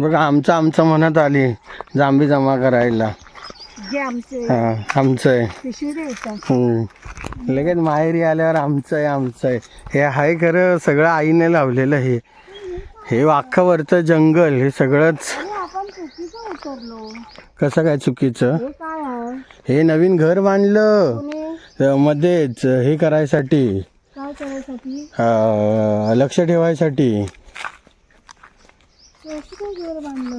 बघा आमचं आमचं म्हणत आली जांभी जमा करायला. जे आमचे हा आमचं आहे. पिशवी द्यायचा. हम्म. लगेच माहेरी आल्यावर आमचं आहे आमचं आहे. हे आहे खरं सगळं आईने लावलेलं हे. हे अख्खं वरचं जंगल हे सगळंच. अरे आपण चुकीचं उतरलो. कसं काय चुकीचं? हे काय आहे? हे नवीन घर बांधलं. कोणी? अं, मध्येच हे करायसाठी. काय करायसाठी? अं, लक्ष ठेवायसाठी. कशी काय घर बांधलं.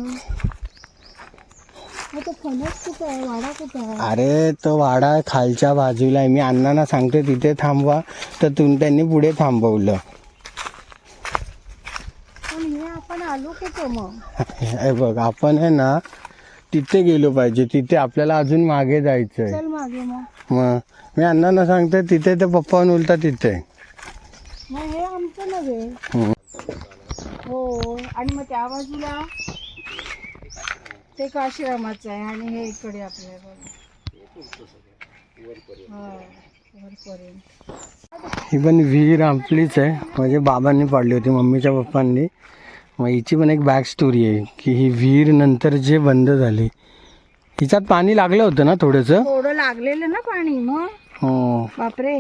मग तो फणस कुठे आहे? वाडा कुठे आहे? अरे तो वाडा खालच्या बाजूला आहे. मी अण्णांना सांगते तिथे थांबवा. तर तुम्ही त्यांनी पुढे थांबवलं. पण हे आपण आलो कुठं मग? हे बघ आपण आहे ना तिथे गेलो पाहिजे. तिथे आपल्याला अजून मागे जायचं आहे चल मागे मग. मग मी अण्णांना सांगते तिथे ते पप्पा उलटा तिथे. मग हे आमचं नव्हे. हम्म. हो आणि मग त्या बाजूला ते काशीरामाचं आहे आणि हे इकडे आपल्या हा पण विहीर आपलीच आहे. म्हणजे बाबांनी पाडली होती मम्मीच्या पप्पांनी. मग हिची पण एक बॅक स्टोरी आहे की ही विहीर नंतर जे बंद झाली हिच्यात पाणी लागलं होतं ना थोडंसं? थोडं लागलेलं ना पाणी मग? हो. बापरे.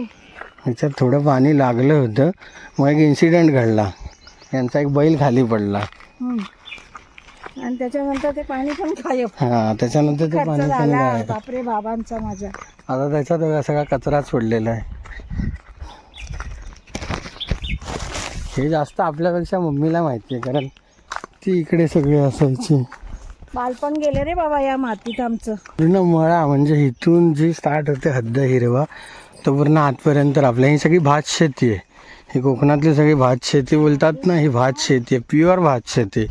ह्याच्यात थोडं पाणी लागलं होतं. मग एक इन्सिडेंट घडला. यांचा एक बैल खाली पडला. आणि त्याच्यानंतर ते पाणी पण हा त्याच्यानंतर ते पाणी पण गायब. बापरे बाबांचा माझ्या. आता त्याच्यात बघा सगळा कचराच पडलेला आहे. हे जास्त आपल्यापेक्षा मम्मीला माहिती आहे कारण ती इकडे सगळे असायची. बालपण गेले रे बाबा या मातीत आमचं. पूर्ण मळा म्हणजे इथून जी स्टार्ट होते हद्द हिरवा तो पूर्ण आतपर्यंत आपल्या ही सगळी भात शेती आहे. ही कोकणातली सगळी भात शेती बोलतात ना ही भात शेती आहे प्युअर भात शेती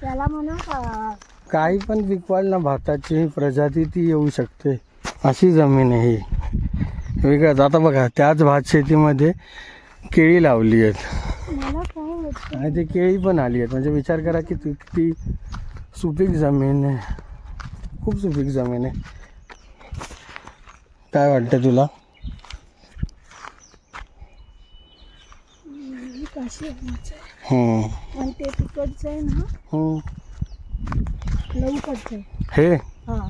त्याला म्हणा काही पण पिकवाल ना भाताची प्रजाती ती येऊ शकते. अशी जमीन आहे ही. वेगळंच. आता बघा त्याच भात शेतीमध्ये केळी लावली आहेत. आणि ती केळी पण आली आहेत. म्हणजे विचार करा की ती सुपीक जमीन आहे. खूप सुपीक जमीन आहे. काय वाटतं तुला ही काशी. हम्म. आणि ते तिकडचं आहे ना हम्म. लवकडचं हे? हा.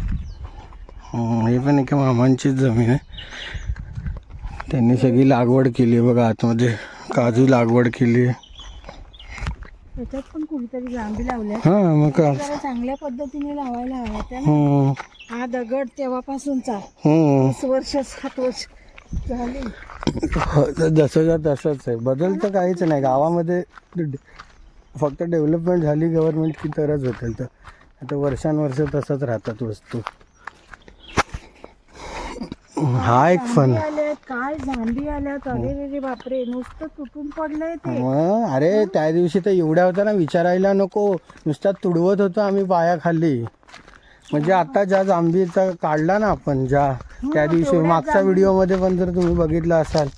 हे पण एका मामांचीच जमीन आहे. त्यांनी सगळी लागवड केली आहे बघा आतमध्ये काजू लागवड केली आहे. त्याच्यात पण कुठेतरी जांभी लावल्या. हां मग चांगल्या पद्धतीने लावायला हव्या. हा. दगड तेव्हापासूनचा. वर्ष सात वर्ष झाली. हो, जसंच्या तसंच आहे. बदल तर काहीच नाही. गावामध्ये फक्त डेव्हलपमेंट झाली गव्हर्नमेंटची तरच होतील. तर आता वर्षानुवर्ष तसंच राहतात वस्तू. हा एक फन. काय जांभी आल्यात? अरे बापरे नुसतं तुटून पडलंय ते. अरे त्या दिवशी तर एवढ्या होत्या ना विचारायला नको. नुसता तुडवत होतो आम्ही पायाखाली. म्हणजे आता ज्या जांभीचा काढला ना आपण ज्या त्या दिवशी मागच्या व्हिडिओमध्ये पण जर तुम्ही बघितलं असाल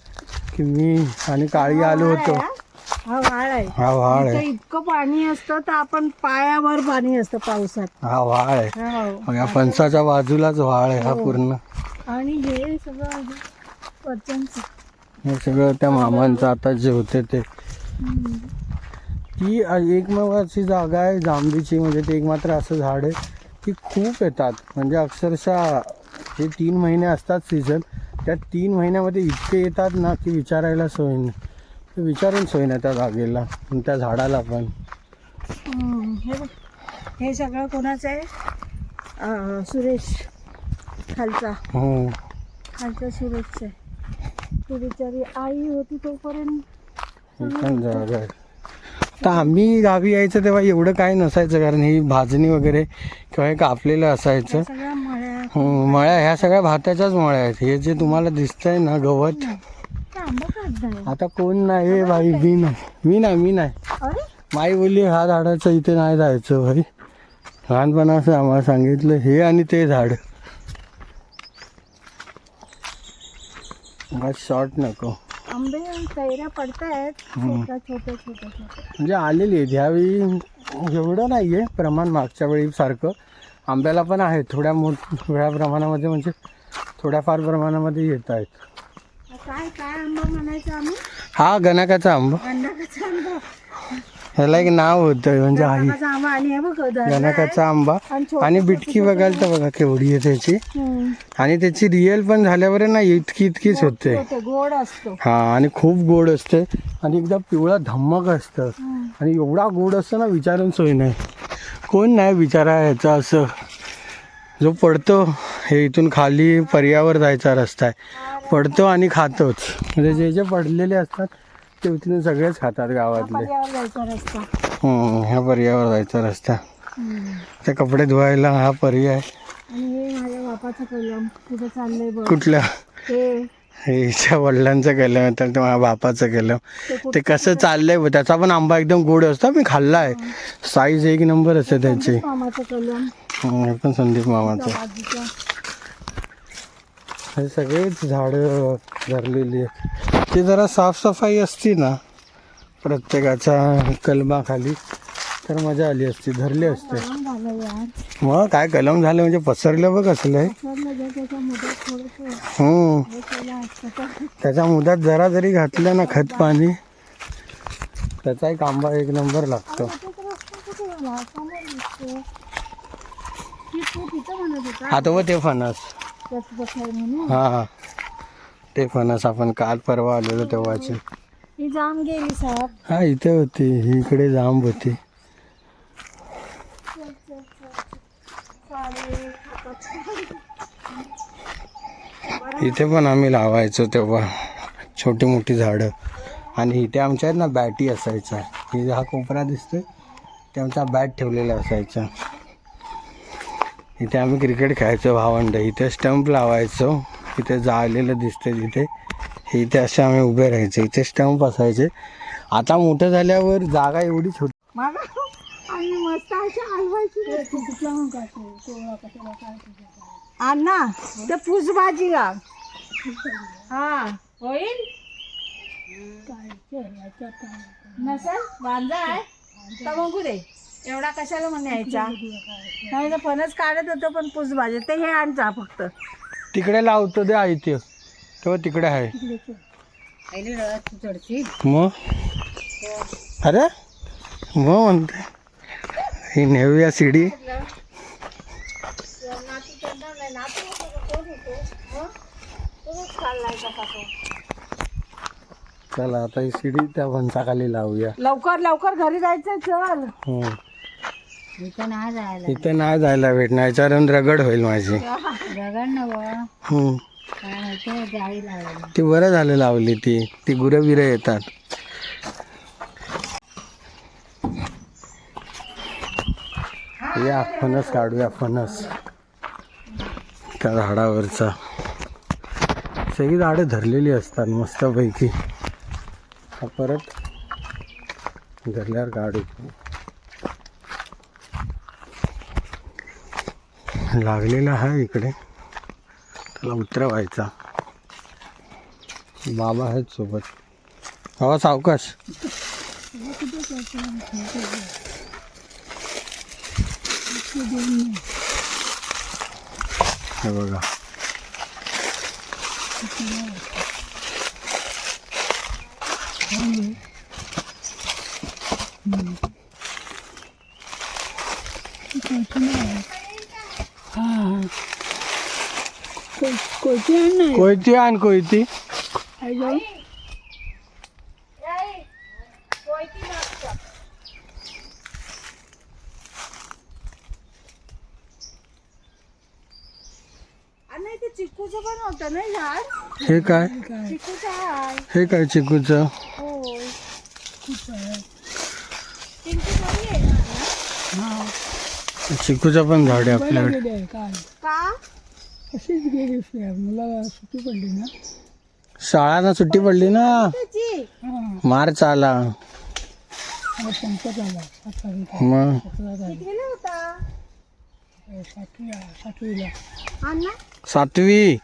की मी आणि काळी आलो होतो. हा. वाळ आहे. हा इथं आहे. इतकं पाणी असतं तर आपण पायावर पाणी असतं पावसात. हा आहे. हो. मग या फणसाच्या बाजूलाच व्हाळ आहे हा पूर्ण. आणि हे सगळं आहे वरच्यांचं. हे सगळं त्या मामांचं आता जे होते ते. ती एक अशी जागा आहे जांभीची म्हणजे ते एक मात्र असं झाड आहे. की खूप येतात. म्हणजे अक्षरशः जे तीन महिने असतात सीझन त्या तीन महिन्यामध्ये इतके येतात ना की विचारायला सोय नाही. विचारून सोय नाही त्या जागेला त्या झाडाला पण. हे हे सगळं कोणाचं आहे? सुरेश खालचा. हो. खालचा सुरेशचं आहे. ती बिचारी आई होती तोपर्यंत. तर आम्ही गावी यायचं तेव्हा एवढं काय नसायचं कारण ही भाजणी वगैरे किंवा हे कापलेलं असायचं. मळ्या हं, ह्या सगळ्या भाताच्याच मळ्या आहेत. हे जे तुम्हाला दिसतंय ना गवत. आता कोण नाही बाई मी नाही. मी नाही मी नाही. माई बोलली हा झाडाचं इथे नाही जायचं भाई. लहानपणाचं आम्हाला सांगितलं हे आणि ते झाड. शॉर्ट नको. आंबे कैऱ्या पडतायत. छोट्या छोट्या छोट्या छोट्या. म्हणजे आलेली आहेत. ह्यावेळी एवढं नाही आहे प्रमाण मागच्या वेळी सारखं. आंब्याला पण आहे थोड्या मोठ थोड्या प्रमाणामध्ये म्हणजे थोड्याफार प्रमाणामध्ये येत आहेत. काय काय आंबा म्हणायचा आम्ही? हा गणाकाचा आंबा. आंबा. ह्याला एक नाव होतं म्हणजे आई. आंबा आणि हे बघ. गणकाचा आंबा. आणि बिटकी बघायला तर बघा केवढी आहे त्याची. आणि त्याची रिअल पण झाल्यावर ना इतकी इतकीच होते. गोड असतो. हा आणि खूप गोड असते. आणि एकदम पिवळा धम्मक असतं. आणि एवढा गोड असतं ना विचारून सोय नाही. कोण नाही विचारा याचा असं. जो पडतो हे इथून खाली पर्यावर जायचा रस्ता आहे. पडतो आणि खातोच. म्हणजे जे जे पडलेले असतात इथून सगळेच खातात गावातले. पर्यावर जायचा रस्ता. हम्म, ह्या पर्यावर जायचा रस्ता. हम्म. ते कपडे धुवायला हा पर्याय. आणि हे माझ्या बापाचं कलम कुठे चाललंय बघ. कुठल्या ते. हिच्या वडिलांचं केलं तर ते माझ्या बापाचं केलं ते कसं चाललंय? बघ, त्याचा पण आंबा एकदम गोड असतो मी खाल्लाय. साईज एक नंबर असते त्याची. मामाचं कलम. हम्म, हे पण संदीप मामाचं. हे सगळेच झाडं धरलेली आहेत. ते जरा साफसफाई असती ना प्रत्येकाच्या कलमाखाली तर मजा आली असती धरली असते. मग काय कलम झालं म्हणजे पसरलं बघ असलं आहे त्याच्या हम्म. त्याच्या मुदात जरा जरी घातलं ना खत पाणी त्याचाही एक एक नंबर लागतो. हा तो आता व ते फणस. हां हा हा. ते फणस आपण काल परवा आलेलो तेव्हाचे. ही जाम गेली साहेब. हा इथे होती. ही इकडे जांब होती. इथे पण आम्ही लावायचो तेव्हा. छोटी मोठी झाडं. आणि इथे आमच्या आहेत ना बॅटी असायच्या ही हा कोपरा दिसतोय. ते आमचा बॅट ठेवलेला असायचा इथे आम्ही क्रिकेट खेळायचो भावंड. इथे स्टंप लावायचो. इथे जाळलेलं दिसतंय तिथे हे इथे असे आम्ही उभे राहायचे. इथे स्टंप असायचे आता मोठं झाल्यावर जागा एवढी छोटी ते, अण्णा ते पूस भाजी लाव हा. होईल? नसेल? वांजा आहे? तर बघू दे. एवढा कशाला म्हणायचा नाही ना फणस काढत होतो पण पूस भाजी ते हे आणचा फक्त. तिकडे लावतो दे आहे ते. तेव्हा तिकडे आहे. मग? अरे? मग म्हणते. ही नेऊया शिडी चला आता ही शिडी त्या वंचाखाली लावूया. लवकर लवकर घरी जायचं चल. हम्म. इथं नाही जायला इथे नाही जायला भेटणार. याच्यावरून रगड होईल माझी. रगड नव हम्म. काय माहिती जाळी लावली. ती बरं झालं लावली ती. ती गुरं बिरं येतात. या फणस काढूया फणस. त्या झाडावरचा. सगळी झाडं धरलेली असतात मस्तपैकी. हा परत धरल्यावर काढू लागलेला आहे इकडे. त्याला उतरवायचा. बाबा आहेत सोबत. हवा सावकाश. हे बघा. आण कोयती आण कोयती. पण होतं झाड हे काय? आहे हे काय चिकूचं? ना? चिकूचं पण झाड आहे आपल्याकडे. का? अशीच गेली मला सुट्टी पडली ना. शाळांना सुट्टी पडली ना? हां. मार्च आला. मला संपत आला. सात तारीख मग? सतरा सातवी सातवीला. सातवी?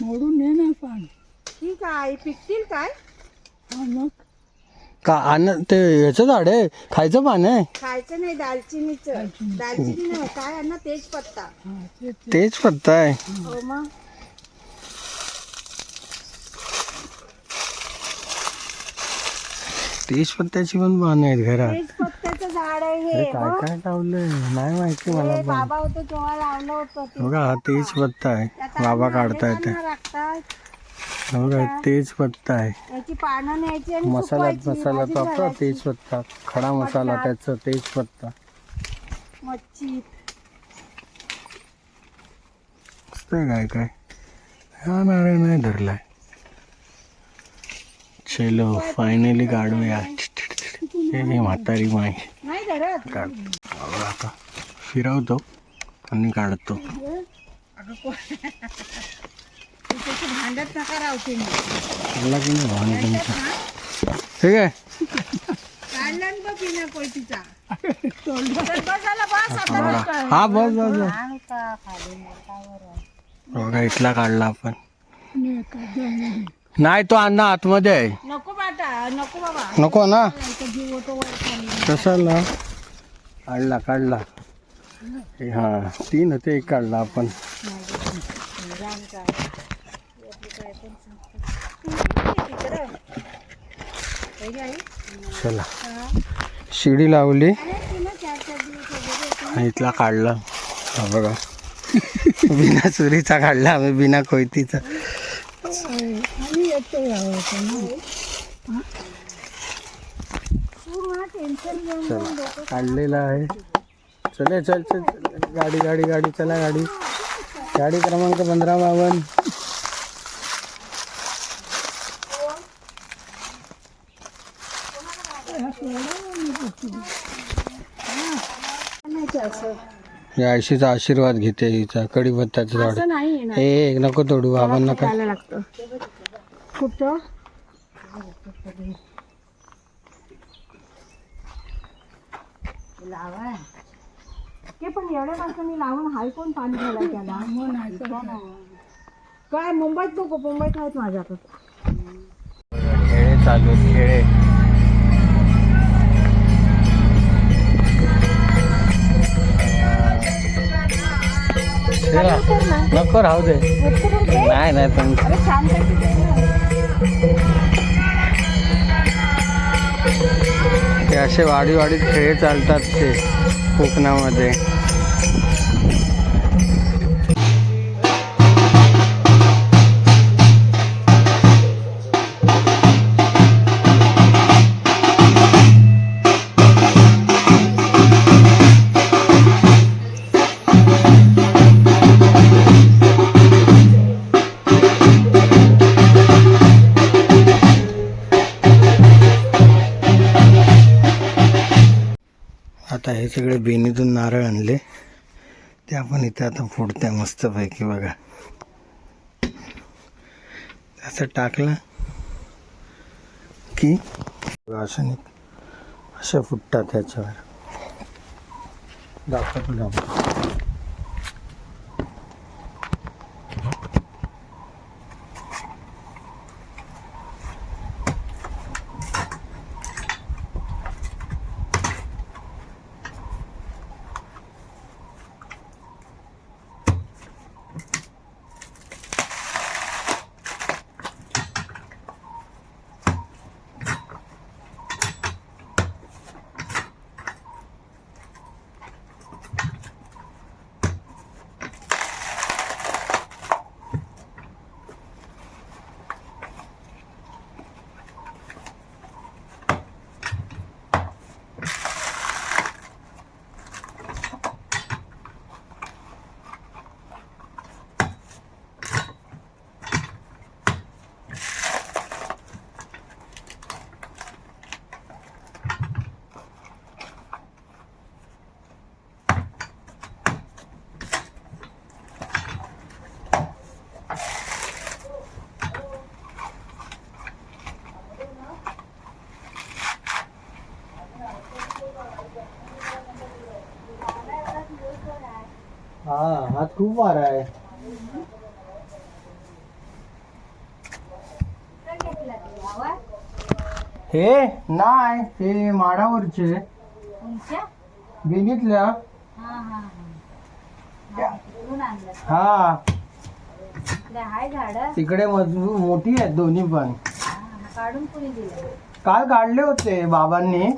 मोडून ने ना पान. ठीक आहे. पिकतील काय? हा मग? का आण ते याचं झाड आहे खायचं पान आहे? खायचं नाही दालचिनीचं. दालचिनी नाही काय अण्णा तेज पत्ता. तेच पत्ता आहे. हो मग. तेजपत्त्याची पण पानं आहेत घरात. पत्त्याचं झाड आहे हे काय. काय लावलंय? नाही माहिती मला हे पण. बाबा होतो तेव्हा लावलं होतं ते बघा हा तेजपत्ता आहे. त्यात बाबा आम्ही काढतायत. बघा तेजपत्ता आहे याची पानं न्यायची आणि मसाला सुकवायची, मसाला भाजीत आपला घालायची. तेजपत्ता खडा मसाला. त्याचा तेजपत्ता मच्छी. मस्त आहे काय काय? हा नारळ नाही धरलाय. चलो फायनली काढूया हे हे म्हातारी माय नाही धरत. काढ. बघा आता. फिरवतो आणि काढतो. त्याची भांडत नका राहू तुम्ही चांगला की नाही भावनी तुमचा ठीक आहे काढलं ना बघ बिना कोयतीचा तर बस झाला बस आता बघा बस कर. हा बस. बघा इथला काढला आपण नाही तो अण्णा आतमध्ये आहे नको बाटा नको बाबा नको ना इथं जीव होतो वर खाली कशाला काढला काढला हे हा तीन होते एक काढला आपण काय यातलं काय पण सांगतो. तिकडं. हे घे आई. चला. हा. शिडी लावली. आणि इथला काढला. हा बघा. बिना सुरीचा काढला आम्ही बिना कोयतीचा घेऊन चला. काढलेला आहे. चले चल चल चल. गाडी गाडी गाडी. चला गाडी. गाडी क्रमांक पंधरा बावन्न आणायचं असं या आयशीचा आशीर्वाद घेते हिचा कडीपत्त्याचं झाड. असं नाही ना. ए नको तोडू बाबांना काय खायला लागतं. कुठं? लावा ते पण एवढ्या माणसांनी लावून हाय कोण पाणी घाला त्याला? काय मुंबईत नको मुंबईत आहेत माझ्याकडे खेळे चालू आहेत, खेळे. नको राहू दे. नाही नाही पण ते असे वाढी वाढीत खेळ चालतात ते कोकणामध्ये. हे सगळे बेनीतून नारळ आणले. ते आपण इथे आता फोडत्या मस्तपैकी बघा. असं टाकलं की बघा असं अशा फुटतात ह्याच्यावर. दाखवतो दाखवतो हा हात खूप वारा आहे. हे नाही हे माडावरचे. बेनीतल्या हा हा हा. हा. तिकडे मजबूत मोठी आहेत दोन्ही पण. काल काढले होते बाबांनी.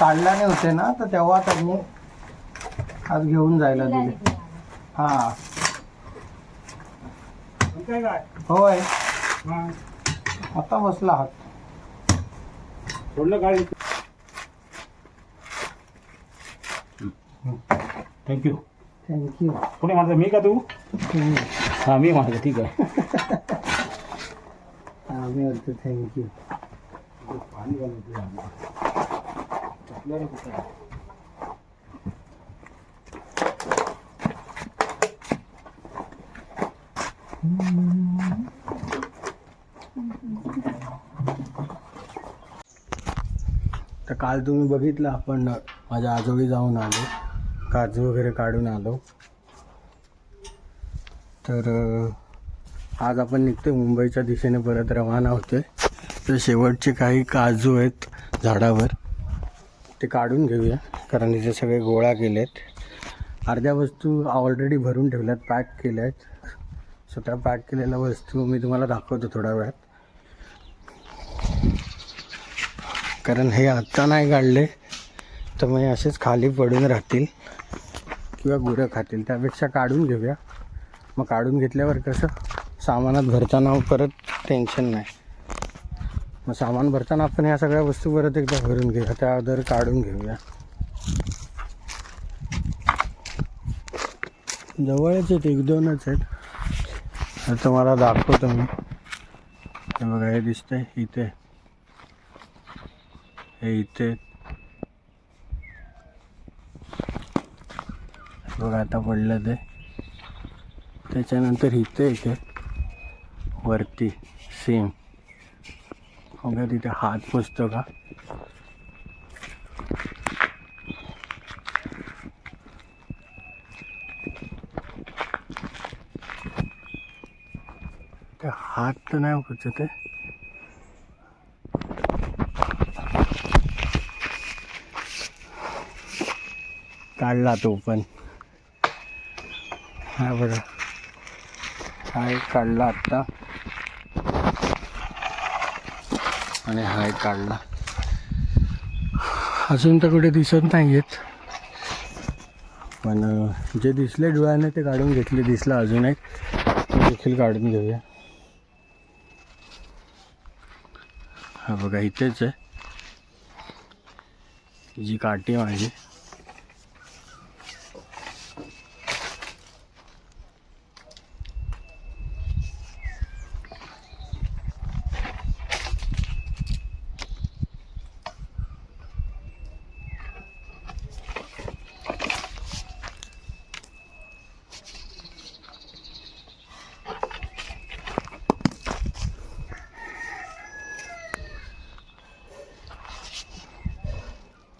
काढल्याने होते ना तर तेव्हा त्यांनी आज घेऊन जायला दिले हा. होय. आता बसला आहात थँक्यू थँक्यू कोणी म्हणतं मी का तू? हा मी म्हणतो ठीक आहे. आम्ही होतो थँक्यू तर काल तुम्ही बघितलं आपण माझ्या आजोळी जाऊन आलो. काजू वगैरे काढून आलो. तर आज आपण निघतोय मुंबईच्या दिशेने परत रवाना होतोय. तर शेवटचे काही काजू आहेत झाडावर. ते काढून घेऊया कारण तिथे सगळे गोळा केलेत. अर्ध्या वस्तू ऑलरेडी भरून ठेवल्यात पॅक केल्या आहेत सो त्या पॅक केलेल्या वस्तू मी तुम्हाला दाखवतो थोड्या वेळात. कारण हे आत्ता नाही काढले तर मग असेच खाली पडून राहतील किंवा गुरं खातील. त्यापेक्षा काढून घेऊया. मग काढून घेतल्यावर कसं सामानात भरताना परत टेन्शन नाही. मग सामान भरताना आपण ह्या सगळ्या वस्तू परत एकदा भरून घेऊया त्या अगोदर काढून घेऊया. जवळच आहेत एक दोनच आहेत. तुम्हाला मला दाखवतो मी. हे बघा हे दिसतंय इथे. हे इथे. बघा आता पडलं ते. त्याच्यानंतर इथे इथे. वरती सेम बघा तिथे हात पुसतो का? ते हात तर नाही पुसत आहे काढला तो पण. हा बघा. हाय काढला आत्ता. आणि हा एक काढला. अजून तर कुठे दिसत नाही आहेत पण जे दिसले डोळ्याने ते काढून घेतले दिसला अजून एक. ते देखील काढून घेऊया. हा बघा इथेच आहे. ही जी काठी माझी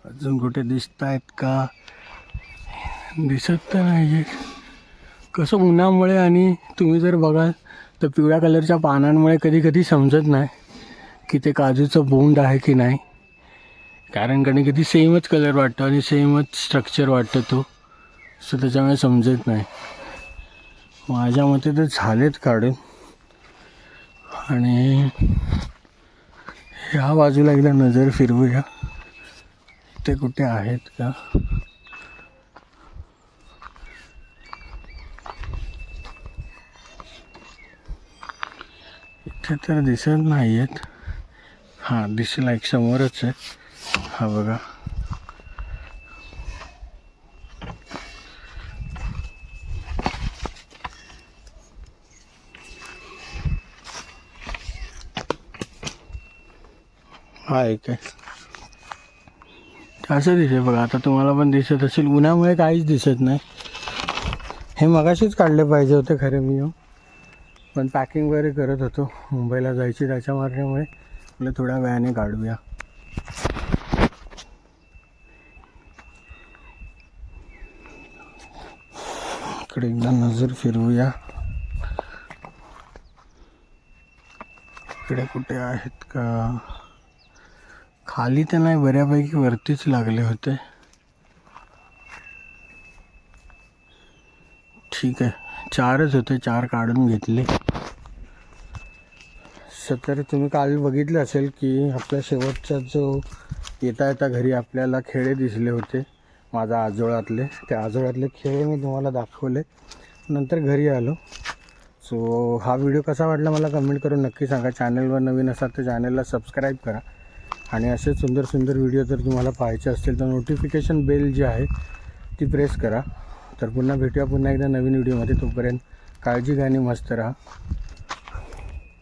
अजून कुठे दिसत आहेत का? दिसत तर नाही कसं उन्हामुळे आणि तुम्ही जर बघाल तर पिवळ्या कलरच्या पानांमुळे कधी कधी समजत नाही की ते काजूचं बोंड आहे की नाही. कारण कारण कधी सेमच कलर वाटतो आणि सेमच स्ट्रक्चर वाटतं तो. सो त्याच्यामुळे समजत नाही. माझ्या मते तर झालेत काढून. आणि ह्या बाजूला एकदा नजर फिरवूया. ते कुठे आहेत का? इथे तर दिसत नाही आहेत हां दिसला एक समोरच आहे. हा बघा. हा एक आहे. असं दिसेल बघा आता तुम्हाला पण दिसत असेल. उन्हामुळे काहीच दिसत नाही. हे मगाशीच काढले पाहिजे होते खरे मी येऊन पण पॅकिंग वगैरे करत होतो. मुंबईला जायची त्याच्या मारण्यामुळे म्हटलं थोड्या वेळाने काढूया. इकडे एकदा नजर फिरवूया. इकडे कुठे आहेत का? खाली तर नाही बऱ्यापैकी वरतीच लागले होते. ठीक आहे. चारच होते चार काढून घेतले. सतर तुम्ही काल बघितलं असेल की आपल्या शेवटचा जो येता येता घरी आपल्याला खेळे दिसले होते माझा आजोळातले. त्या आजोळातले खेळे मी तुम्हाला दाखवले. नंतर घरी आलो. सो हा व्हिडिओ कसा वाटला मला कमेंट करून नक्की सांगा. चॅनलवर नवीन असाल तर चॅनलला सबस्क्राईब करा. आणि असे सुंदर सुंदर व्हिडिओ जर तुम्हाला पाहायचे असतील तर नोटिफिकेशन बेल जी आहे ती प्रेस करा. तर पुन्हा भेटूया पुन्हा एकदा नवीन व्हिडिओमध्ये तोपर्यंत काळजी घ्या आणि मस्त राहा.